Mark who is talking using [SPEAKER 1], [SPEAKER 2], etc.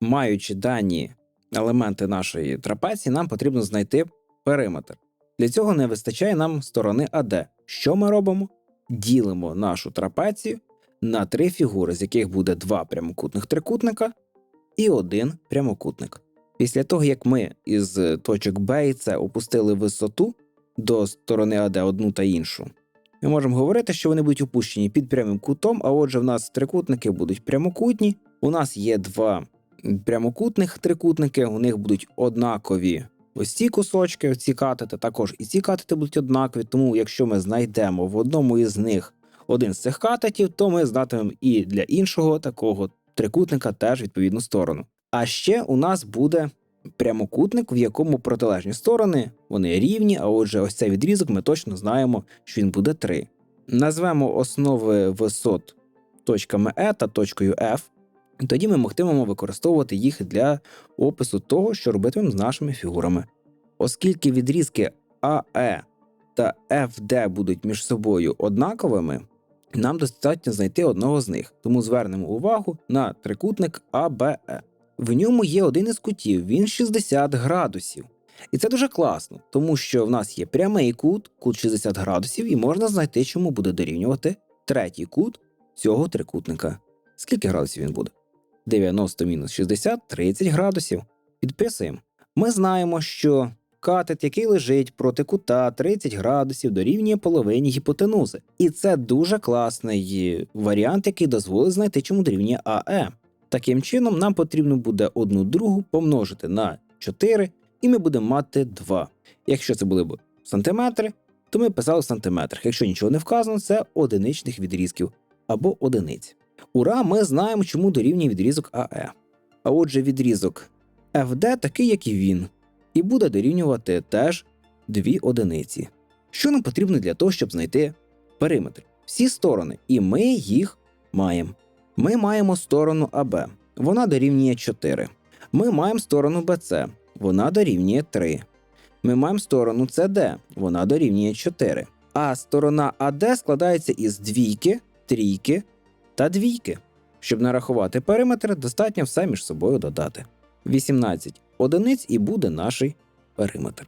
[SPEAKER 1] маючи дані елементи нашої трапеції, нам потрібно знайти периметр. Для цього не вистачає нам сторони АД. Що ми робимо? Ділимо нашу трапецію на три фігури, з яких буде два прямокутних трикутника і один прямокутник. Після того, як ми із точок Б і С опустили висоту до сторони АД одну та іншу, ми можемо говорити, що вони будуть опущені під прямим кутом, а отже, в нас трикутники будуть прямокутні. У нас є два прямокутних трикутники, у них будуть однакові ось ці кусочки, ці катети, також і ці катети будуть однакові. Тому, якщо ми знайдемо в одному із них один з цих катетів, то ми знатимемо і для іншого такого трикутника теж відповідну сторону. А ще у нас буде прямокутник, в якому протилежні сторони вони рівні, а отже, ось цей відрізок ми точно знаємо, що він буде 3. Назвемо основи висот точками E та точкою F. Тоді ми могтимемо використовувати їх для опису того, що робитимемо з нашими фігурами. Оскільки відрізки AE та FD будуть між собою однаковими, нам достатньо знайти одного з них, тому звернемо увагу на трикутник ABE. В ньому є один із кутів, він 60 градусів. І це дуже класно, тому що в нас є прямий кут, кут 60 градусів, і можна знайти, чому буде дорівнювати третій кут цього трикутника. Скільки градусів він буде? 90 мінус 60 30 градусів. Підписуємо. Ми знаємо, що катет, який лежить проти кута 30 градусів, дорівнює половині гіпотенузи. І це дуже класний варіант, який дозволить знайти, чому дорівнює АЕ. Таким чином, нам потрібно буде одну другу помножити на 4, і ми будемо мати 2. Якщо це були б сантиметри, то ми писали в сантиметрах. Якщо нічого не вказано, це одиничних відрізків або одиниць. Ура, ми знаємо, чому дорівнює відрізок АЕ. А отже, відрізок FD такий, як і він, і буде дорівнювати теж дві одиниці. Що нам потрібно для того, щоб знайти периметр? Всі сторони, і ми їх маємо. Ми маємо сторону АБ, вона дорівнює 4. Ми маємо сторону БЦ, вона дорівнює 3. Ми маємо сторону CD, вона дорівнює 4. А сторона АД складається із двійки, трійки та двійки. Щоб нарахувати периметр, достатньо все між собою додати. 18 одиниць і буде наш периметр.